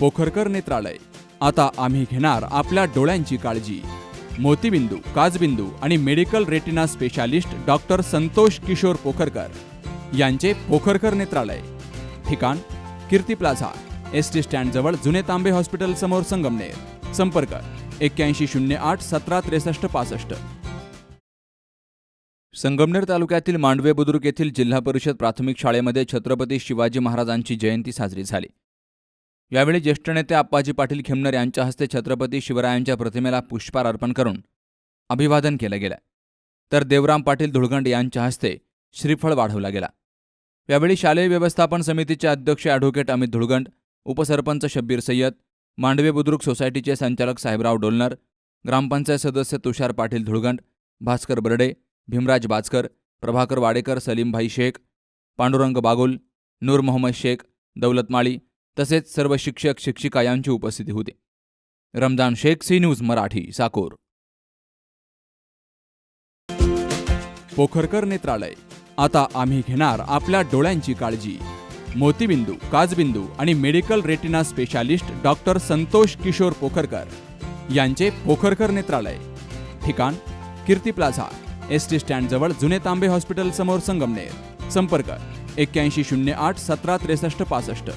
पोखरकर नेत्रालय. आता आम्ही घेणार आपल्या डोळ्यांची काळजी. मोतीबिंदू काजबिंदू आणि medical retina specialist doctor Santosh Kishor Pokharkar यांचे पोखरकर नेत्रालय. ठिकाण कीर्ती प्लाझा एस टी स्टँडजवळ जुने तांबे हॉस्पिटल समोर संगमनेर. संपर्क एक्क्याऐंशी शून्य आठ सतरा त्रेसष्ट पासष्ट. संगमनेर तालुक्यातील मांडवे बुद्रुक येथील जिल्हा परिषद प्राथमिक शाळेमध्ये छत्रपती शिवाजी महाराजांची जयंती साजरी झाली. यावेळी ज्येष्ठ नेते आप्पाजी पाटील खेमनर यांच्या हस्ते छत्रपती शिवरायांच्या प्रतिमेला पुष्पार अर्पण करून अभिवादन केलं गेलं. तर देवराम पाटील धुळगंड यांच्या हस्ते श्रीफळ वाढवला गेला. यावेळी शालेय व्यवस्थापन समितीचे अध्यक्ष ॲडव्होकेट अमित धुळगंड उपसरपंच शब्बीर सय्यद मांडवे बुद्रुक सोसायटीचे संचालक साहेबराव डोलनर ग्रामपंचायत सदस्य तुषार पाटील धुळगंड भास्कर बर्डे भीमराज बाचकर प्रभाकर वाडेकर सलीमभाई शेख पांडुरंग बागुल नूर मोहम्मद शेख दौलतमाळी तसेच सर्व शिक्षक शिक्षिका यांची उपस्थिती होती. Ramzan Shaikh C news Marathi Sakor. Pokharkar नेत्रालय. आता आम्ही घेणार आपल्या डोळ्यांची काळजी. मोतीबिंदू काजबिंदू आणि medical retina specialist doctor Santosh Kishor Pokharkar यांचे पोखरकर नेत्रालय. ठिकाण कीर्ती प्लाझा एस टी स्टँडजवळ जुने तांबे हॉस्पिटल समोर संगमनेर. संपर्क एक्क्याऐंशी शून्य आठ सतरा त्रेसष्ट पासष्ट.